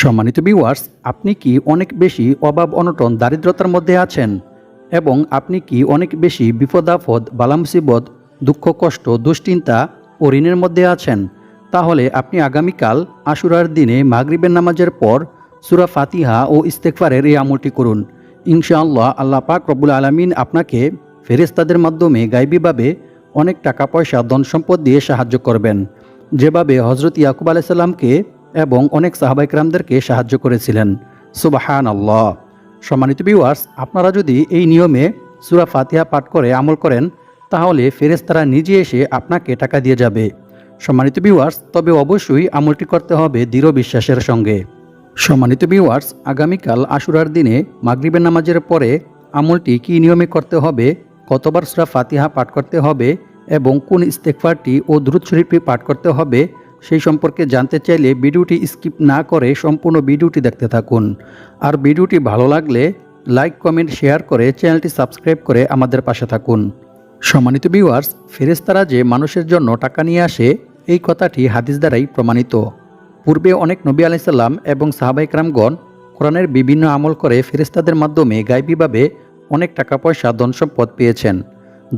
সম্মানিত ভিউয়ার্স আপনি কি অনেক বেশি অভাব, অনটন, দারিদ্রতার মধ্যে আছেন? এবং আপনি কি অনেক বেশি বিপদাফদ বালামসিবদ দুঃখ, কষ্ট, দুশ্চিন্তা ও ঋণের মধ্যে আছেন? তাহলে আপনি আগামীকাল আশুরার দিনে মাগরিবের নামাজের পর সুরা ফাতিহা ও ইস্তেকফারের এই আমলটি করুন। ইনশাআল্লাহ আল্লাহ পাক রব্বুল আলমিন আপনাকে ফেরেস্তাদের মাধ্যমে গাইবীভাবে অনেক টাকা পয়সা ধন সম্পদ দিয়ে সাহায্য করবেন। যেভাবে হজরত ইয়াকুব আলাইসাল্লামকে এবং অনেক সাহাবাইকরামদেরকে সাহায্য করেছিলেন। সুবাহান আল্লাহ সম্মানিত ভিউয়ার্স আপনারা যদি এই নিয়মে সুরা ফাতিহা পাঠ করে আমল করেন, তাহলে ফেরেস্তারা নিজে এসে আপনাকে টাকা দিয়ে যাবে। সম্মানিত ভিউয়ার্স তবে অবশ্যই আমলটি করতে হবে দৃঢ় বিশ্বাসের সঙ্গে। সম্মানিত ভিউয়ার্স আগামীকাল আশুরার দিনে মাগরিবের নামাজের পরে আমলটি কী নিয়মে করতে হবে, কতবার সুরা ফাতিহা পাঠ করতে হবে এবং কোন ইস্তেকফারটি ও দ্রুত শরীফটি পাঠ করতে হবে সেই সম্পর্কে জানতে চাইলে ভিডিওটি স্কিপ না করে সম্পূর্ণ ভিডিওটি দেখতে থাকুন। আর ভিডিওটি ভালো লাগলে লাইক, কমেন্ট, শেয়ার করে চ্যানেলটি সাবস্ক্রাইব করে আমাদের পাশে থাকুন। সম্মানিত ভিউয়ার্স ফেরেস্তারা যে মানুষের জন্য টাকা নিয়ে আসে, এই কথাটি হাদিস দ্বারাই প্রমাণিত। পূর্বে অনেক নবী আলাইসাল্লাম এবং সাহাবাইকরামগণ কোরআনের বিভিন্ন আমল করে ফেরেস্তাদের মাধ্যমে গাইবীভাবে অনেক টাকা পয়সা ধন সম্পদ পেয়েছেন,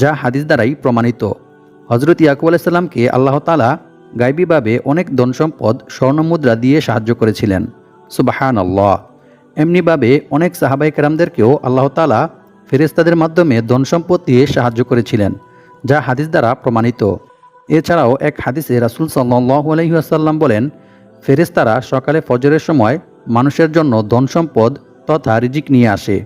যা হাদিস দ্বারাই প্রমাণিত। হজরত ইয়াকুব আলাইসাল্লামকে আল্লাহ তালা গাইবীভাবে অনেক ধন সম্পদ স্বর্ণমুদ্রা দিয়ে সাহায্য করেছিলেন। সুবাহান আল্লাহ এমনিভাবে অনেক সাহাবাই কেরামদেরকেও আল্লাহ তালা ফেরেস্তাদের মাধ্যমে ধন সম্পদ দিয়ে সাহায্য করেছিলেন, যা হাদিস দ্বারা প্রমাণিত। এছাড়াও এক হাদিসে রাসুল সাল্লাহ আলহিহাসাল্লাম বলেন ফেরেস্তারা সকালে ফজরের সময় মানুষের জন্য ধন সম্পদ তথা রিজিক নিয়ে আসে।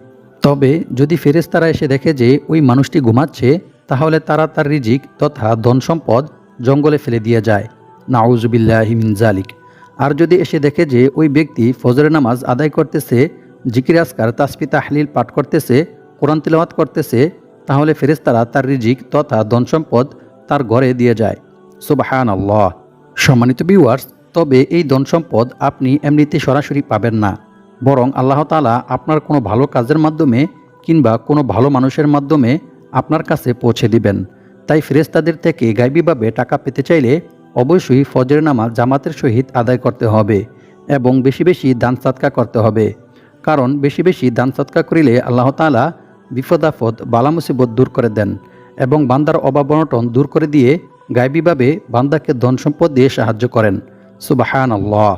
তবে যদি ফেরেস্তারা এসে দেখে যে ওই মানুষটি ঘুমাচ্ছে, তাহলে তারা তার রিজিক তথা ধন সম্পদ জঙ্গলে ফেলে দিয়ে যায়। নাউজুবিল্লাহিমিন জালিক আর যদি এসে দেখে যে ওই ব্যক্তি ফজরের নামাজ আদায় করতেছে, জিকির আসকার তাসপি তাহলিল পাঠ করতেছে, কোরআন তিলাওয়াত করতেছে, তাহলে ফেরেস্তারা তার রিজিক তথা ধন সম্পদ তার ঘরে দিয়ে যায়। সুবাহান আল্লাহ সম্মানিত ভিউয়ার্স তবে এই ধন সম্পদ আপনি এমনিতে সরাসরি পাবেন না। বরং আল্লাহ তালা আপনার কোনো ভালো কাজের মাধ্যমে কিংবা কোনো ভালো মানুষের মাধ্যমে আপনার কাছে পৌঁছে দিবেন। তাই ফেরেস্তাদের থেকে গাইবীভাবে টাকা পেতে চাইলে অবশ্যই ফজর নামাজ জামাতের সহিত আদায় করতে হবে এবং বেশি বেশি দান সাতকা করতে হবে। কারণ বেশি বেশি দান সাতকা করিলে আল্লাহ তালা বিপদাফদ বালা মুসিবত দূর করে দেন এবং বান্দার অভাব অনটন দূর করে দিয়ে গাইবীভাবে বান্দাকে ধন সম্পদ দিয়ে সাহায্য করেন। সুবাহান আল্লাহ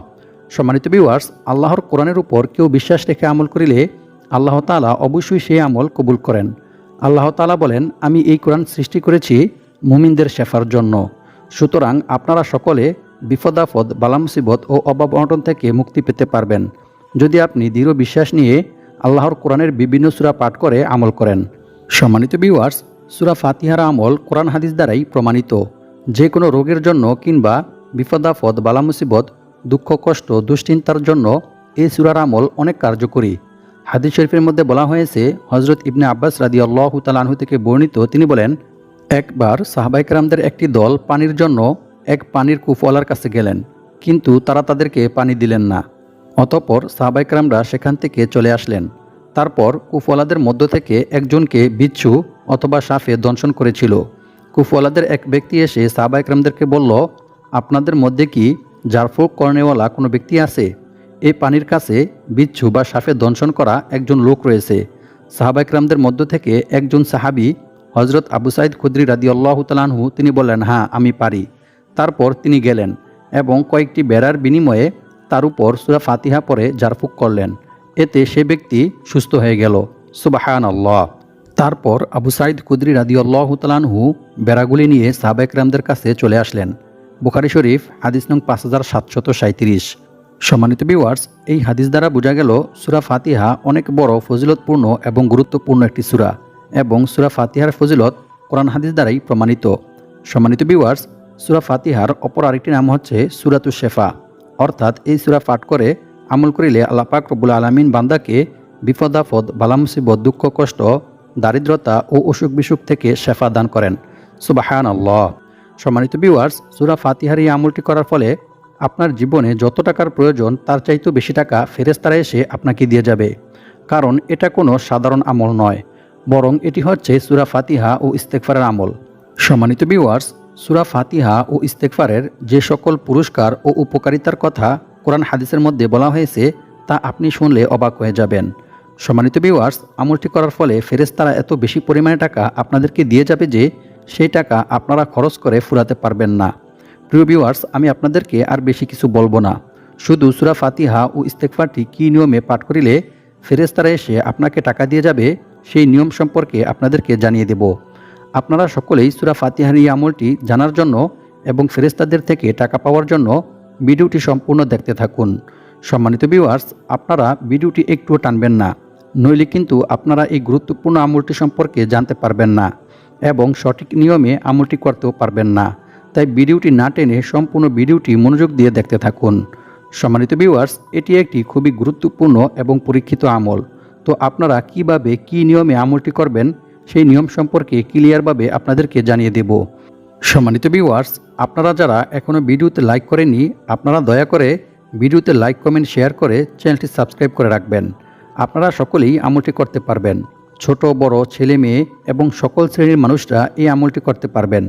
সম্মানিত ভিউয়ার্স আল্লাহর কোরআনের উপর কেউ বিশ্বাস রেখে আমল করিলে আল্লাহ তালা অবশ্যই সেই আমল কবুল করেন। আল্লাহ তালা বলেন, আমি এই কোরআন সৃষ্টি করেছি মুমিনদের শেফার জন্য। সুতরাং আপনারা সকলে বিপদাফদ বালামসিবত ও অভাব অনটন থেকে মুক্তি পেতে পারবেন। যদি আপনি দৃঢ় বিশ্বাস নিয়ে আল্লাহর কোরআনের বিভিন্ন সুরা পাঠ করে আমল করেন। সম্মানিত ভিউয়ার্স সুরা ফাতিহারা আমল কোরআন হাদিস দ্বারাই প্রমাণিত। যে কোনো রোগের জন্য কিংবা বিপদাফদ বালামুসিবত, দুঃখ, কষ্ট, দুশ্চিন্তার জন্য এই সুরার আমল অনেক কার্যকরী। হাদিস শরীফের মধ্যে বলা হয়েছে হজরত ইবনে আব্বাস রাদি আল্লাহ তালাহু থেকে বর্ণিত, তিনি বলেন একবার সাহাবাইকরামদের একটি দল পানির জন্য এক পানির কুফওয়ালার কাছে গেলেন, কিন্তু তারা তাদেরকে পানি দিলেন না। অতপর সাহাবাইকরামরা সেখান থেকে চলে আসলেন। তারপর কুফওয়ালাদের মধ্য থেকে একজনকে বিচ্ছু অথবা সাফে দংশন করেছিল। কুফওয়ালাদের এক ব্যক্তি এসে সাহাবাইকরামদেরকে বলল, আপনাদের মধ্যে কি জারফুক কর্নেওয়ালা কোনো ব্যক্তি আছে? এই পানির কাছে বিচ্ছু বা সাফে দংশন করা একজন লোক রয়েছে। সাহাবাইকরামদের মধ্য থেকে একজন সাহাবি হজরত আবু সাইদ খুদ্রি রাদি আল্লাহ তিনি বললেন হ্যাঁ আমি পারি। তারপর তিনি গেলেন এবং কয়েকটি বেড়ার বিনিময়ে তার উপর সুরা ফাতিহা পরে জারফুক করলেন। এতে সে ব্যক্তি সুস্থ হয়ে গেল। সুবাহান আল্লাহ তারপর আবু সাইদ কুদ্রি রাদি আল্লাহ বেড়াগুলি নিয়ে সাহাবাইকরামদের কাছে চলে আসলেন। বুখারি শরীফ, হাদিস নং পাঁচ হাজার সাতশত সাঁত্রিশ সম্মানিত ভিউয়ার্স এই হাদিস দ্বারা বোঝা গেল, সুরা ফাতিহা অনেক বড়, ফজিলতপূর্ণ এবং গুরুত্বপূর্ণ একটি সুরা। এবং সুরা ফাতিহার ফজিলত কোরআন হাদিস দ্বারাই প্রমাণিত। সম্মানিত ভিউয়ার্স সুরা ফাতিহার অপর আরেকটি নাম হচ্ছে সুরাতু শেফা। অর্থাৎ এই সুরা পাঠ করে আমল করিলে আল্লাহ পাক রব্বুল আলমিন বান্দাকে বিপদাফদ বালামুসিবত, দুঃখ, কষ্ট, দারিদ্রতা ও অসুখ বিসুখ থেকে শেফা দান করেন। সুবাহান আল্লাহ সম্মানিত ভিউয়ার্স সুরা ফাতিহার এই আমলটি করার ফলে আপনার জীবনে যত টাকার প্রয়োজন, তার চাইতেও বেশি টাকা ফেরেস্তারা এসে আপনাকে দিয়ে যাবে। কারণ এটা কোনো সাধারণ আমল নয়। বরং এটি হচ্ছে সুরা ফাতিহা ও ইস্তেকফারের আমল। সম্মানিত বিওয়ার্স সুরা ফাতিহা ও ইস্তেকফারের যে সকল পুরস্কার ও উপকারিতার কথা কোরআন হাদিসের মধ্যে বলা হয়েছে, তা আপনি শুনলে অবাক হয়ে যাবেন। সম্মানিত ভিউয়ার্স আমলটি করার ফলে ফেরেশতারা এত বেশি পরিমাণে টাকা আপনাদেরকে দিয়ে যাবে যে, সেই টাকা আপনারা খরচ করে ফুরাতে পারবেন না। প্রিয় ভিউয়ার্স আমি আপনাদেরকে আর বেশি কিছু বলব না। শুধু সুরা ফাতিহা ও ইস্তেকফারটি কী নিয়মে পাঠ করিলে ফেরেশতারা এসে আপনাকে টাকা দিয়ে যাবে সেই নিয়ম সম্পর্কে আপনাদেরকে জানিয়ে দেব। আপনারা সকলেই সুরা ফাতিহার এই আমলটি জানার জন্য এবং ফেরেশতাদের থেকে টাকা পাওয়ার জন্য ভিডিওটি সম্পূর্ণ দেখতে থাকুন। সম্মানিত ভিউয়ার্স আপনারা ভিডিওটি একটুও টানবেন না, নইলে কিন্তু আপনারা এই গুরুত্বপূর্ণ আমলটি সম্পর্কে জানতে পারবেন না এবং সঠিক নিয়মে আমলটি করতেও পারবেন না। তাই ভিডিওটি না টেনে সম্পূর্ণ ভিডিওটি মনোযোগ দিয়ে দেখতে থাকুন। সম্মানিত ভিউয়ার্স এটি একটি খুবই গুরুত্বপূর্ণ এবং পরীক্ষিত আমল। তো আপনারা কীভাবে কি নিয়মে আমলটি করবেন, সেই নিয়ম সম্পর্কে ক্লিয়ারভাবে আপনাদেরকে জানিয়ে দেব। সম্মানিত ভিউয়ার্স আপনারা যারা এখনও ভিডিওতে লাইক করেননি, আপনারা দয়া করে ভিডিওতে লাইক কমেন্ট শেয়ার করে চ্যানেলটি সাবস্ক্রাইব করে রাখবেন। আপনারা সকলেই আমলটি করতে পারবেন। ছোট, বড়, ছেলে, মেয়ে এবং সকল শ্রেণির মানুষরা এই আমলটি করতে পারবেন।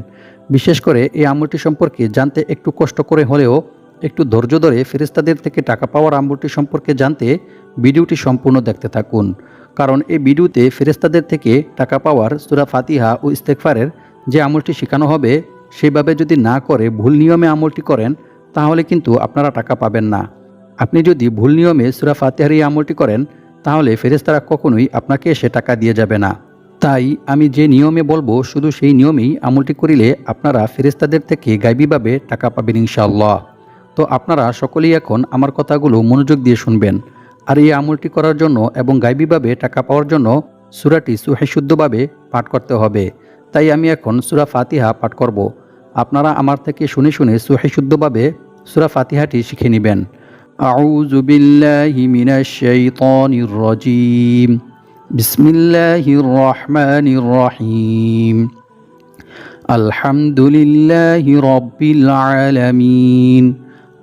বিশেষ করে এই আমলটি সম্পর্কে জানতে একটু কষ্ট করে হলেও একটু ধৈর্য ধরে ফেরেস্তাদের থেকে টাকা পাওয়ার আমলটি সম্পর্কে জানতে ভিডিওটি সম্পূর্ণ দেখতে থাকুন। কারণ এই ভিডিওতে ফেরেস্তাদের থেকে টাকা পাওয়ার সুরা ফাতিহা ও ইস্তেকফারের যে আমলটি শেখানো হবে, সেভাবে যদি না করে ভুল নিয়মে আমলটি করেন, তাহলে কিন্তু আপনারা টাকা পাবেন না। আপনি যদি ভুল নিয়মে সুরা ফাতিহার এই আমলটি করেন, তাহলে ফেরেস্তারা কখনোই আপনাকে সে টাকা দিয়ে যাবে না। তাই আমি যে নিয়মে বলব, শুধু সেই নিয়মেই আমলটি করিলে আপনারা ফেরেস্তাদের থেকে গাইবীভাবে টাকা পাবেন ইনশাআল্লাহ। তো আপনারা সকলেই এখন আমার কথাগুলো মনোযোগ দিয়ে শুনবেন আর এই আমলটি করার জন্য এবং গাইবীভাবে টাকা পাওয়ার জন্য সুরাটি সুহাইশুদ্ধভাবে পাঠ করতে হবে তাই আমি এখন সুরা ফাতিহা পাঠ করব আপনারা আমার থেকে শুনে শুনে সুহাইশুদ্ধভাবে সুরা ফাতিহাটি শিখে নেবেন أعوذ بالله من الشيطان الرجيم بسم الله الرحمن الرحيم الحمد لله رب العالمين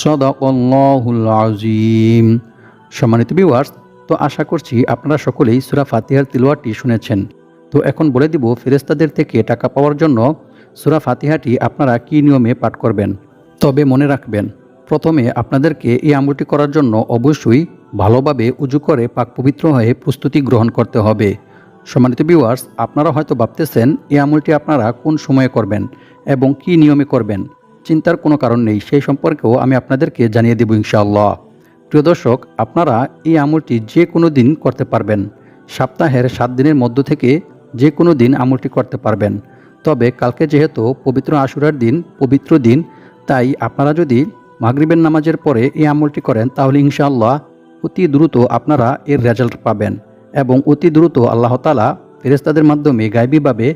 সদাকল্লাহুল আজিম সম্মানিত বিওয়ার্স তো আশা করছি আপনারা সকলেই সুরা ফাতিহার তিলোয়াটি শুনেছেন। তো এখন বলে দিব ফেরেস্তাদের থেকে টাকা পাওয়ার জন্য সুরা ফাতিহাটি আপনারা কি নিয়মে পাঠ করবেন? তবে মনে রাখবেন, প্রথমে আপনাদেরকে এই আমলটি করার জন্য অবশ্যই ভালোভাবে উজু করে পাক পবিত্র হয়ে প্রস্তুতি গ্রহণ করতে হবে। সম্মানিত বিওয়ার্স আপনারা হয়তো ভাবতেছেন, এই আমলটি আপনারা কোন সময়ে করবেন এবং কি নিয়মে করবেন? চিন্তার কোনো কারণ নেই, সেই সম্পর্কেও আমি আপনাদেরকে জানিয়ে দেব ইনশাআল্লাহ। প্রিয় দর্শক, আপনারা এই আমলটি যে কোনো দিন করতে পারবেন। সপ্তাহের সাত দিনের মধ্য থেকে যে কোনো দিন আমলটি করতে পারবেন। তবে কালকে যেহেতু পবিত্র আশুরার দিন, পবিত্র দিন, তাই আপনারা যদি মাগরিবের নামাজের পরে এই আমলটি করেন, তাহলে ইনশাআল্লাহ অতি দ্রুত আপনারা এর রেজাল্ট পাবেন এবং অতি দ্রুত আল্লাহ তালা ফেরেস্তাদের মাধ্যমে গাইবীভাবে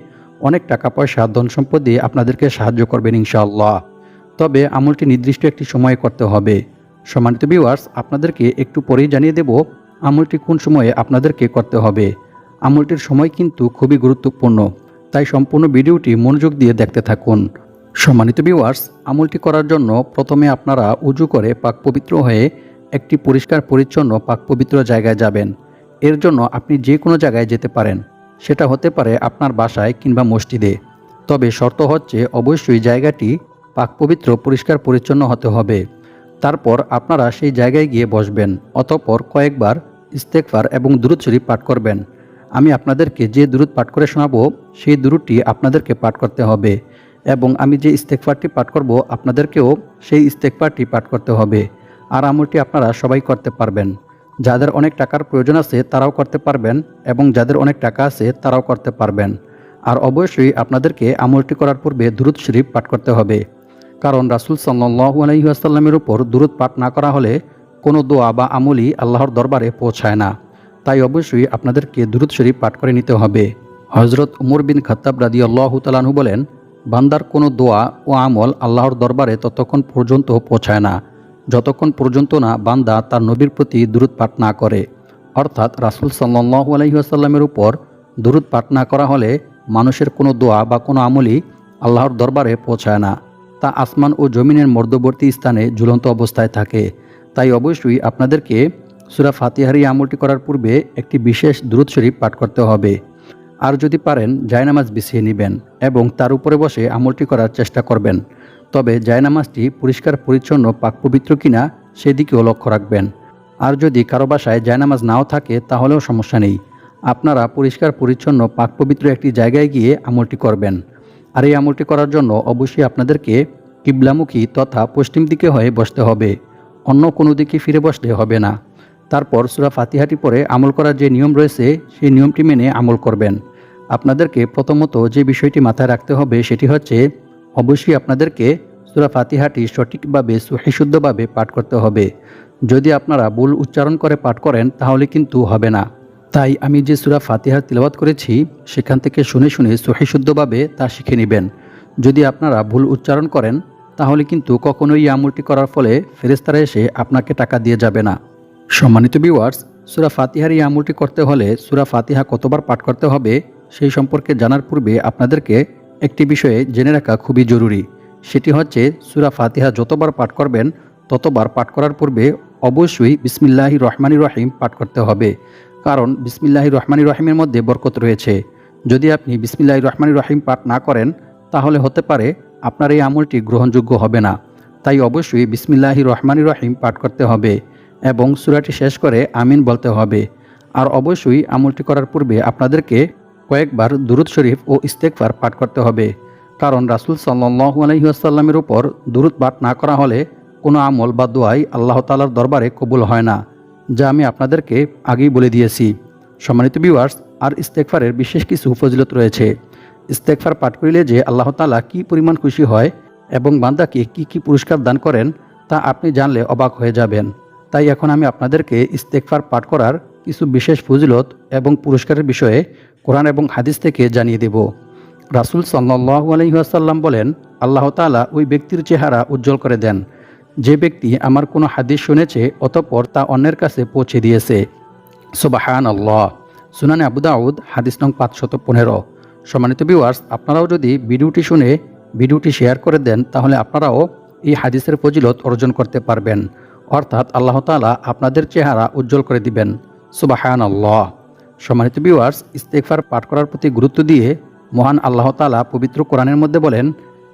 অনেক টাকা পয়সা ধন সম্পদ দিয়ে আপনাদেরকে সাহায্য করবেন ইনশাআল্লাহ। তবে আমলটি নির্দিষ্ট একটি সময়ে করতে হবে। সম্মানিত ভিউয়ার্স আপনাদেরকে একটু পরেই জানিয়ে দেব আমলটি কোন সময়ে আপনাদেরকে করতে হবে। আমলটির সময় কিন্তু খুবই গুরুত্বপূর্ণ, তাই সম্পূর্ণ ভিডিওটি মনোযোগ দিয়ে দেখতে থাকুন। সম্মানিত ভিউয়ার্স আমলটি করার জন্য প্রথমে আপনারা উজু করে পাক পবিত্র হয়ে একটি পরিষ্কার পরিচ্ছন্ন পাক পবিত্র জায়গায় যাবেন। এর জন্য আপনি যে কোনো জায়গায় যেতে পারেন। সেটা হতে পারে আপনার বাসায় কিংবা মসজিদে। তবে শর্ত হচ্ছে অবশ্যই জায়গাটি পাক পবিত্র, পরিষ্কার, পরিচ্ছন্ন হতে হবে। তারপর আপনারা সেই জায়গায় গিয়ে বসবেন, অতঃপর কয়েকবার ইস্তেকফার এবং দুরুদ শরীফ পাঠ করবেন। আমি আপনাদেরকে যে দুরুদ পাঠ করে শোনাবো, সেই দুরুদটি আপনাদেরকে পাঠ করতে হবে এবং আমি যে ইস্তেকফারটি পাঠ করব, আপনাদেরকেও সেই ইস্তেকফারটি পাঠ করতে হবে। আর আমলটি আপনারা সবাই করতে পারবেন। যাদের অনেক টাকার প্রয়োজন আছে, তারাও করতে পারবেন এবং যাদের অনেক টাকা আছে, তারাও করতে পারবেন। আর অবশ্যই আপনাদেরকে আমলটি করার পূর্বে দুরুদ শরীফ পাঠ করতে হবে। কারণ রাসুল সাল্লাহু আলহিহাসাল্লামের উপর দূরত পাঠ না করা হলে কোনো দোয়া বা আমলই আল্লাহর দরবারে পৌঁছায় না। তাই অবশ্যই আপনাদেরকে দুরুদ শরীফ পাঠ করে নিতে হবে। হজরত উমর বিন খত্তাব রাদি আল্লাহ তালাহু বলেন, বান্দার কোনো দোয়া ও আমল আল্লাহর দরবারে ততক্ষণ পর্যন্ত পৌঁছায় না। যতক্ষণ পর্যন্ত না বান্দা তার নবীর প্রতি দূরত পাঠ না করে। অর্থাৎ রাসুল সাল্লাহ আলহিহাসাল্লামের উপর দূরত পাঠ না করা হলে মানুষের কোনো দোয়া বা কোনো আমলই আল্লাহর দরবারে পৌঁছায় না। তা আসমান ও জমিনের মধ্যবর্তী স্থানে ঝুলন্ত অবস্থায় থাকে। তাই অবশ্যই আপনাদেরকে সুরা ফাতিহারি আমলটি করার পূর্বে একটি বিশেষ দূরত শরীফ পাঠ করতে হবে। আর যদি পারেন, জায়নামাজ বিছিয়ে নেবেন এবং তার উপরে বসে আমলটি করার চেষ্টা করবেন। তবে জায়নামাজটি পরিষ্কার, পরিচ্ছন্ন, পাক পবিত্র কিনা সেদিকেও লক্ষ্য রাখবেন। আর যদি কারও বাসায় জায়নামাজ নাও থাকে, তাহলেও সমস্যা নেই। আপনারা পরিষ্কার, পরিচ্ছন্ন, পাক পবিত্র একটি জায়গায় গিয়ে আমলটি করবেন। আর এই আমলটি করার জন্য অবশ্যই আপনাদেরকে কিবলামুখী তথা পশ্চিম দিকে হয়ে বসতে হবে। অন্য কোনো দিকে ফিরে বসলে হবে না। তারপর সুরা ফাতিহাটি পরে আমল করার যে নিয়ম রয়েছে, সেই নিয়মটি মেনে আমল করবেন। আপনাদেরকে প্রথমত যে বিষয়টি মাথায় রাখতে হবে, সেটি হচ্ছে অবশ্যই আপনাদেরকে সুরা ফাতিহাটি সঠিকভাবে, সুহিশুদ্ধভাবে পাঠ করতে হবে। যদি আপনারা ভুল উচ্চারণ করে পাঠ করেন, তাহলে কিন্তু হবে না। তাই আমি যে সুরা ফাতিহার তিলাবাত করেছি, সেখান থেকে শুনে শুনে সহিশুদ্ধভাবে তা শিখে নেবেন। যদি আপনারা ভুল উচ্চারণ করেন, তাহলে কিন্তু কখনোই আমলটি করার ফলে ফেরেস্তারা এসে আপনাকে টাকা দিয়ে যাবে না। সম্মানিত ভিউয়ার্স সুরা ফাতিহার এই আমলটি করতে হলে সুরা ফাতিহা কতবার পাঠ করতে হবে, সেই সম্পর্কে জানার পূর্বে আপনাদেরকে একটি বিষয়ে জেনে রাখা খুবই জরুরি। সেটি হচ্ছে, সুরা ফাতিহা যতবার পাঠ করবেন, ততবার পাঠ করার পূর্বে অবশ্যই বিসমিল্লাহি রহমানি রহিম পাঠ করতে হবে। কারণ বিসমিল্লাহি রহমানি রহিমের মধ্যে বরকত রয়েছে। যদি আপনি বিসমিল্লাহি রহমানি রহিম পাঠ না করেন, তাহলে হতে পারে আপনার এই আমলটি গ্রহণযোগ্য হবে না। তাই অবশ্যই বিসমিল্লাহি রহমানি রহিম পাঠ করতে হবে এবং সুরাটি শেষ করে আমিন বলতে হবে। আর অবশ্যই আমলটি করার পূর্বে আপনাদেরকে কয়েকবার দুরুদ শরীফ ও ইস্তেকফার পাঠ করতে হবে। কারণ রাসুল সাল্লাহু আলহিহাসাল্লামের উপর দুরুদ পাঠ না করা হলে কোনো আমল বা দোয়াই আল্লাহ তালার দরবারে কবুল হয় না। যা আমি আপনাদেরকে আগেই বলে দিয়েছি। সম্মানিত ভিউয়ার্স আর ইস্তেকফারের বিশেষ কিছু ফজিলত রয়েছে। ইস্তেকফার পাঠ করিলে যে আল্লাহ তালা কী পরিমাণ খুশি হয় এবং বান্দাকে কি কি পুরস্কার দান করেন, তা আপনি জানলে অবাক হয়ে যাবেন। তাই এখন আমি আপনাদেরকে ইস্তেকফার পাঠ করার কিছু বিশেষ ফজিলত এবং পুরস্কারের বিষয়ে কোরআন এবং হাদিস থেকে জানিয়ে দেব। রাসুল সাল্লাহ আলহিহাসাল্লাম বলেন, আল্লাহ তালা ওই ব্যক্তির চেহারা উজ্জ্বল করে দেন। যে ব্যক্তি আমার কোনো হাদিস শুনেছে, অতঃপর তা অন্যের কাছে পৌঁছে দিয়েছে। সুবাহান আল্লাহ সুনানে আবু দাউদ, হাদিস নং পাঁচশত পনেরো। সম্মানিত ভিউয়ার্স আপনারাও যদি ভিডিওটি শুনে ভিডিওটি শেয়ার করে দেন, তাহলে আপনারাও এই হাদিসের ফজিলত অর্জন করতে পারবেন। অর্থাৎ আল্লাহ তালা আপনাদের চেহারা উজ্জ্বল করে দিবেন। সুবাহান আল্লাহ সম্মানিত ভিউয়ার্স ইস্তেকফার পাঠ করার প্রতি গুরুত্ব দিয়ে মহান আল্লাহ তালা পবিত্র কোরআনের মধ্যে বলেন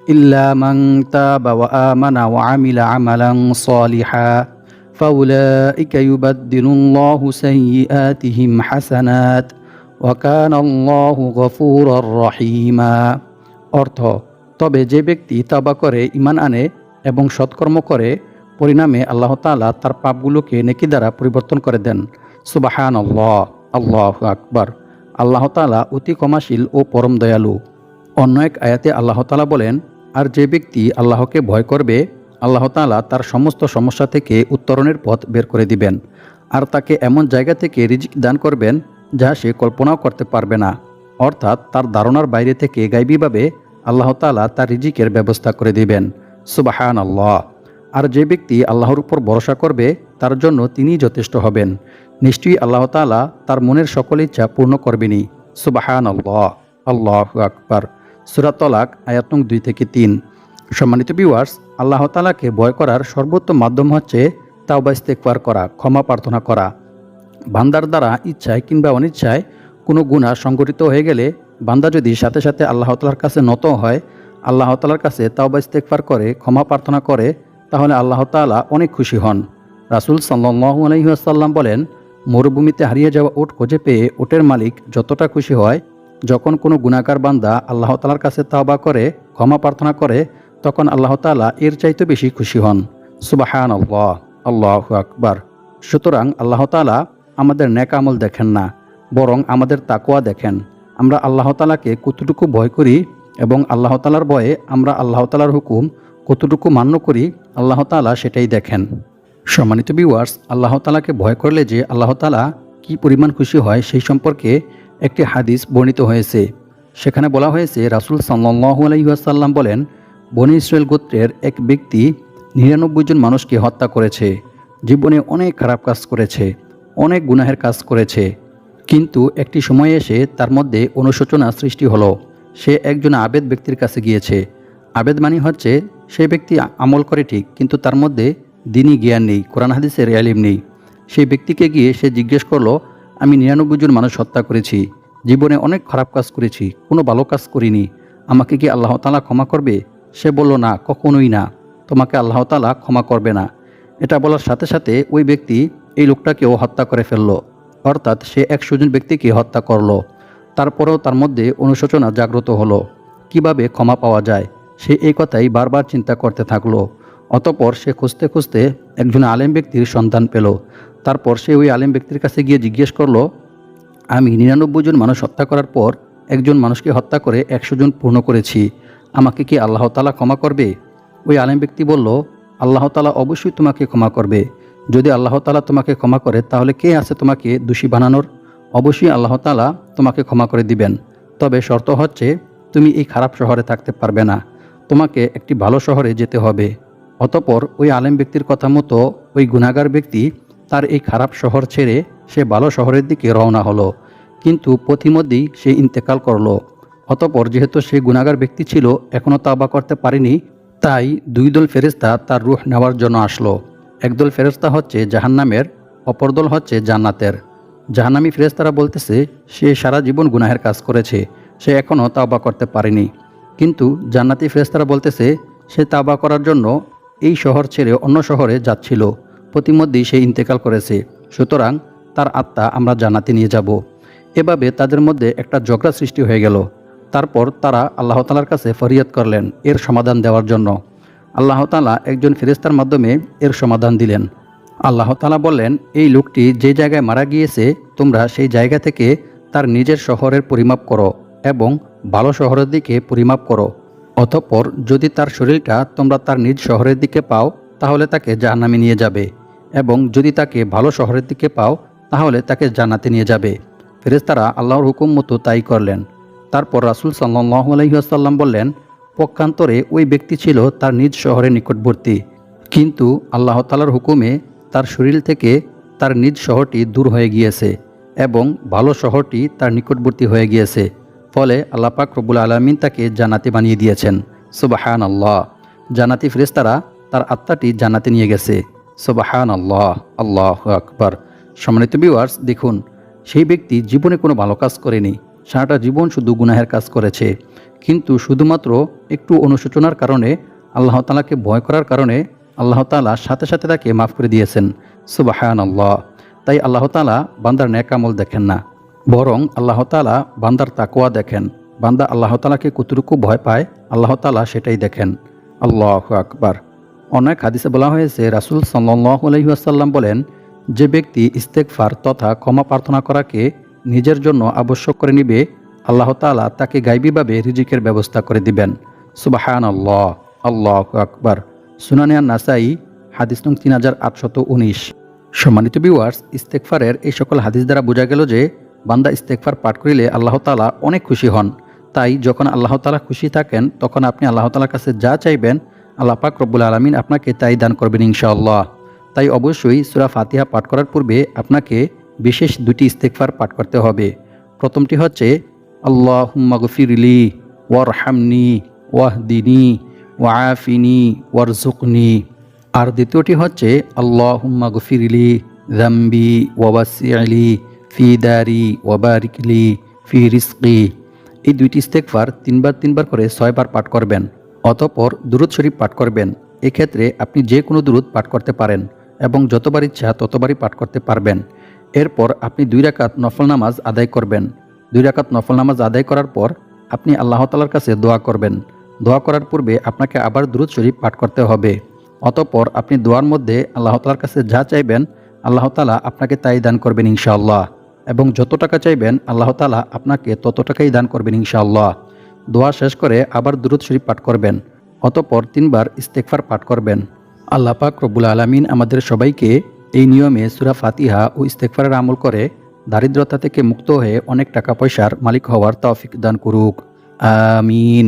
ইল্লা মাং তাবা ওয়া আমানা ওয়া আমিলা আমালান সালিহা فأولئك يبدل الله سيئاتهم حسنات وكان الله غفورا رحيما অর্থ তবে যে ব্যক্তি তাবা করে ইমান আনে এবং সৎকর্ম করে পরিণামে আল্লাহ তাআলা তার পাপগুলোকে নেকি দ্বারা পরিবর্তন করে দেন সুবাহান আল্লাহ আল্লাহ আকবার আল্লাহ তাআলা অতি ক্ষমাশীল ও পরম দয়ালু অন্য এক আয়াতে আল্লাহ তাআলা বলেন আর যে ব্যক্তি আল্লাহকে ভয় করবে, আল্লাহ তাআলা তার সমস্ত সমস্যা থেকে উত্তরণের পথ বের করে দিবেন। আর তাকে এমন জায়গা থেকে রিজিক দান করবেন যা সে কল্পনাও করতে পারবে না। অর্থাৎ তার ধারণার বাইরে থেকে গাইবীভাবে আল্লাহ তাআলা তার রিজিকের ব্যবস্থা করে দিবেন। সুবাহান আল্লাহ আর যে ব্যক্তি আল্লাহর উপর ভরসা করবে, তার জন্য তিনিই যথেষ্ট হবেন। নিশ্চয়ই আল্লাহ তাআলা তার মনের সকল ইচ্ছা পূর্ণ করবেনই। সুবাহান আল্লাহ আল্লাহ আকবার। সুরাত তলাক, আয়াতং দুই থেকে তিন। সম্মানিত ভিউয়ার্স আল্লাহ তালাকে ভয় করার সর্বোত্তম মাধ্যম হচ্ছে তাওবা ইস্তেকবার করা, ক্ষমা প্রার্থনা করা। বান্দার দ্বারা ইচ্ছায় কিংবা অনিচ্ছায় কোনো গুণা সংগঠিত হয়ে গেলে বান্দা যদি সাথে সাথে আল্লাহ তালার কাছে নত হয়, আল্লাহ তালার কাছে তাওবা ইস্তেকবার করে, ক্ষমা প্রার্থনা করে, তাহলে আল্লাহ তাআলা অনেক খুশি হন। রাসুল সাল্লু আলহিহাসাল্লাম বলেন, মরুভূমিতে হারিয়ে যাওয়া ওট খুঁজে পেয়ে ওটের মালিক যতটা খুশি হয় যখন কোনো গুণাকার বান্দা আল্লাহ তালার কাছে তাওবা করে, ক্ষমা প্রার্থনা করে, তখন আল্লাহ তালা এর চাইতে বেশি খুশি হন। সুবাহান আল্লাহ আল্লাহ আকবার। সুতরাং আল্লাহ তালা আমাদের ন্যাক আমল দেখেন না, বরং আমাদের তাকোয়া দেখেন। আমরা আল্লাহ তালাকে কতটুকু ভয় করি এবং আল্লাহ তালার ভয়ে আমরা আল্লাহ তালার হুকুম কতটুকু মান্য করি, আল্লাহ তালা সেটাই দেখেন। সম্মানিত ভিউয়ার্স আল্লাহ তালাকে ভয় করলে যে আল্লাহ তালা কী পরিমাণ খুশি হয় সেই সম্পর্কে একটি হাদিস বর্ণিত হয়েছে। সেখানে বলা হয়েছে, রাসুল সাল্লু আলহিহাসাল্লাম বলেন, বনি ইসরায়েল গোত্রের এক ব্যক্তি নিরানব্বই জন মানুষকে হত্যা করেছে। জীবনে অনেক খারাপ কাজ করেছে, অনেক গুনাহের কাজ করেছে। কিন্তু একটি সময় এসে তার মধ্যে অনুশোচনা সৃষ্টি হলো। সে একজন আবেদ ব্যক্তির কাছে গিয়েছে। আবেদ মানে হচ্ছে সেই ব্যক্তি আমল করে ঠিক, কিন্তু তার মধ্যে দিনই জ্ঞান নেই, কোরআন হাদিসের আলিম নেই। সেই ব্যক্তিকে গিয়ে সে জিজ্ঞেস করল আমি নিরানব্বই জন মানুষ হত্যা করেছি, জীবনে অনেক খারাপ কাজ করেছি, কোনো ভালো কাজ করিনি। আমাকে কি আল্লাহ তালা ক্ষমা করবে? সে বলল, না, কখনোই না। তোমাকে আল্লাহ তালা ক্ষমা করবে না। এটা বলার সাথে সাথে ওই ব্যক্তি এই লোকটাকেও হত্যা করে ফেলল। অর্থাৎ সে একশো জন ব্যক্তিকে হত্যা করল। তারপরেও তার মধ্যে অনুশোচনা জাগ্রত হলো। কীভাবে ক্ষমা পাওয়া যায়? সে এই কথাই বারবার চিন্তা করতে থাকল। অতপর সে খুঁজতে খুঁজতে একজন আলেম ব্যক্তির সন্ধান পেল। তারপর সে ওই আলেম ব্যক্তির কাছে গিয়ে জিজ্ঞেস করল, আমি নিরানব্বই জন মানুষ হত্যা করার পর একজন মানুষকে হত্যা করে একশো জন পূর্ণ করেছি। আমাকে কি আল্লাহ তালা ক্ষমা করবে? ওই আলেম ব্যক্তি বলল, আল্লাহ তালা অবশ্যই তোমাকে ক্ষমা করবে। যদি আল্লাহ তালা তোমাকে ক্ষমা করে, তাহলে কে আছে তোমাকে দোষী বানানোর? অবশ্যই আল্লাহ তালা তোমাকে ক্ষমা করে দিবেন। তবে শর্ত হচ্ছে, তুমি এই খারাপ শহরে থাকতে পারবে না। তোমাকে একটি ভালো শহরে যেতে হবে। অতপর ওই আলেম ব্যক্তির কথা মতো ওই গুণাগার ব্যক্তি তার এই খারাপ শহর ছেড়ে সে ভালো শহরের দিকে রওনা হলো। কিন্তু পথিমধ্যেই সে ইন্তেকাল করল। অতপর যেহেতু সে গুণাগার ব্যক্তি ছিল এখনও তাবা করতে পারেনি, তাই দুই দল ফেরেস্তা তার রুহ নেওয়ার জন্য আসলো। একদল ফেরেস্তা হচ্ছে জাহান্নামের, অপর দল হচ্ছে জান্নাতের। জাহান্নামী ফেরেস্তারা বলতেছে, সে সারা জীবন গুনাহের কাজ করেছে, সে এখনও তাওবা করতে পারেনি। কিন্তু জান্নাতি ফেরেস্তারা বলতেছে, সে তাওবা করার জন্য এই শহর ছেড়ে অন্য শহরে যাচ্ছিল। প্রতিমধ্যেই সে ইন্তেকাল করেছে। সুতরাং তার আত্মা আমরা জান্নাতে নিয়ে যাব। এভাবে তাদের মধ্যে একটা ঝগড়া সৃষ্টি হয়ে গেল। তারপর তারা আল্লাহ তালার কাছে ফরিয়াদ করলেন এর সমাধান দেওয়ার জন্য। আল্লাহ তালা একজন ফেরেস্তার মাধ্যমে এর সমাধান দিলেন। আল্লাহ তালা বললেন, এই লোকটি যে জায়গায় মারা গিয়েছে, তোমরা সেই জায়গা থেকে তার নিজের শহরের পরিমাপ করো এবং ভালো শহরের দিকে পরিমাপ করো। অতঃপর যদি তার শরীরটা তোমরা তার নিজ শহরের দিকে পাও, তাহলে তাকে জাহান্নামে নিয়ে যাবে। এবং যদি তাকে ভালো শহরের দিকে পাও, তাহলে তাকে জান্নাতে নিয়ে যাবে। ফেরেস্তারা আল্লাহর হুকুম মতো তাই করলেন। তারপর রাসুল সাল্লাহ আলহিহাসাল্লাম বললেন, পক্ষান্তরে ওই ব্যক্তি ছিল তার নিজ শহরের নিকটবর্তী। কিন্তু আল্লাহ তালার হুকুমে তার শরীর থেকে তার নিজ শহরটি দূর হয়ে গিয়েছে এবং ভালো শহরটি তার নিকটবর্তী হয়ে গিয়েছে। ফলে আল্লাহ পাক রব্বুল আলমিন তাকে জান্নাতি বানিয়ে দিয়েছেন। সুবাহান আল্লাহ জান্নাতি ফেরেস্তারা তার আত্মাটি জান্নাতে নিয়ে গেছে। সুবাহান আল্লাহ আল্লাহ আকবার। সম্মানিত ভিউয়ার্স দেখুন, সেই ব্যক্তি জীবনে কোনো ভালো কাজ করেনি, সারাটা জীবন শুধু গুনাহের কাজ করেছে। কিন্তু শুধুমাত্র একটু অনুশোচনার কারণে, আল্লাহ তালাকে ভয় করার কারণে, আল্লাহ তালা সাথে সাথে তাকে মাফ করে দিয়েছেন। সুবাহান আল্লাহ তাই আল্লাহ তালা বান্দার ন্যাকামল দেখেন না। বরং আল্লাহ তালা বান্দার তাকোয়া দেখেন। বান্দা আল্লাহ তালাকে কতটুকু ভয় পায়, আল্লাহ তালা সেটাই দেখেন। আল্লাহ আকবার। অনেক হাদিসে বলা হয়েছে, রাসুল সাল্লাহ আলহিহাসাল্লাম বলেন, যে ব্যক্তি ইস্তেকফার তথা ক্ষমা প্রার্থনা করাকে নিজের জন্য আবশ্যক করে নিবে, আল্লাহ তালা তাকে গাইবীভাবে রিজিকের ব্যবস্থা করে দিবেন। সুবাহান আল্লাহ আল্লাহ আকবার। সুনানিয়ান নাসাই হাদিস নং তিন হাজার আটশত উনিশ। সম্মানিত বিওয়ার্স ইস্তেকফারের এই সকল হাদিস দ্বারা বোঝা গেল যে, বান্দা ইস্তেকফার পাঠ করিলে আল্লাহ তালা অনেক খুশি হন। তাই যখন আল্লাহ তালা খুশি থাকেন, তখন আপনি আল্লাহ তালার কাছে যা চাইবেন আল্লাহ পাক রব্বুল আলমিন আপনাকে তাই দান করবেন ইনশাআল্লাহ। তাই অবশ্যই সুরা ফাতিহা পাঠ করার পূর্বে আপনাকে বিশেষ দুটি ইস্তেকফার পাঠ করতে হবে। প্রথমটি হচ্ছে আল্লাহ গফিরলি ওয়ার হামনি ওয়াহদিনী ওয়াফিনি ওয়ারজুকনি আর দ্বিতীয়টি হচ্ছে আল্লাহ গফিরলি জাম্বি ওয়াবাসি আলি ফি দারি ওয়াবারিকলি ফি রিস্কি এই দুইটি ইস্তেকফার তিনবার তিনবার করে ছয়বার পাঠ করবেন। অতপর দুরুদ শরীফ পাঠ করবেন। এক্ষেত্রে আপনি যে কোনো দুরুদ পাঠ করতে পারেন এবং যতবার ইচ্ছা ততবারই পাঠ করতে পারবেন। এরপর আপনি দুই রাকাত নফল নামাজ আদায় করবেন। দুই রাকাত নফল নামাজ আদায় করার পর আপনি আল্লাহ তালার কাছে দোয়া করবেন। দোয়া করার পূর্বে আপনাকে আবার দুরুদ শরীফ পাঠ করতে হবে। অতপর আপনি দোয়ার মধ্যে আল্লাহ তালার কাছে যা চাইবেন আল্লাহ তালা আপনাকে তাই দান করবেন ইনশাআল্লাহ। এবং যত টাকা চাইবেন আল্লাহ তালা আপনাকে তত টাকাই দান করবেন ইনশাআল্লাহ। দোয়া শেষ করে আবার দুরুদ শরীফ পাঠ করবেন, অতপর তিনবার ইস্তেকফার পাঠ করবেন। আল্লাহ পাক রব্বুল আলমিন আমাদের সবাইকে এই নিয়মে সুরা ফাতিহা ও ইস্তেকফারের আমল করে দারিদ্রতা থেকে মুক্ত হয়ে অনেক টাকা পয়সার মালিক হওয়ার তৌফিক দান করুক। আমিন।